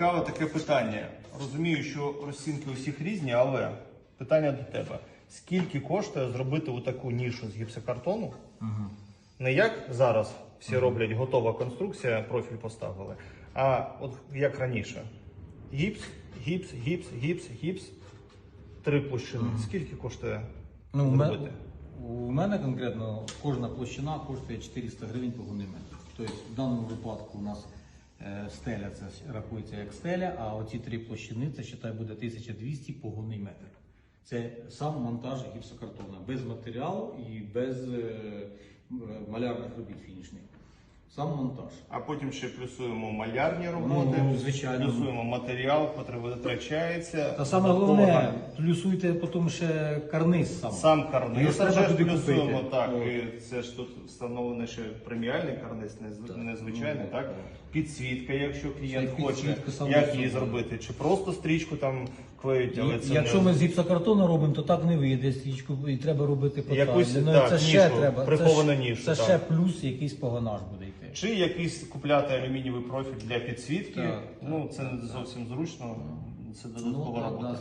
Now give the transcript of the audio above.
цікаве таке питання. Розумію, що розцінки усіх різні, але питання до тебе: скільки коштує зробити таку нішу з гіпсокартону? Не як зараз всі роблять готова конструкція, профіль поставили, а от як раніше: гіпс, гіпс, гіпс, гіпс, гіпс, три площини. Скільки коштує Ну, зробити? у мене конкретно кожна площина коштує 400 гривень погонний метр. Тобто в даному випадку у нас стеля це рахується як стеля, а оці три площини це считай буде 1200 погонний метр. Це сам монтаж гіпсокартона без матеріалу і без е, малярних робіт фінішних. Сам монтаж. А потім ще плюсуємо малярні роботи, Ну, звичайно. плюсуємо матеріал, який витрачається. Та саме головне, плюсуйте потім ще карниз сам. Сам Його карниз треба вже ж туди плюсуємо, купити. так. І це ж тут встановлений ще преміальний карниз, не зв- незвичайний, Ну, так? Підсвітка, якщо клієнт й хоче, саме як її зробити? Чи просто стрічку там клеють, але це Якщо не... ми з гіпсокартону робимо, то так не вийде стрічку, і треба робити по Якусь, так, це ще треба. приховану це, ж- нішу, Це так. ще плюс якийсь погонаж буде. Чи якийсь купляти алюмінієвий профіль для підсвітки, Так, ну це не зовсім зручно, це додаткова Ну, робота.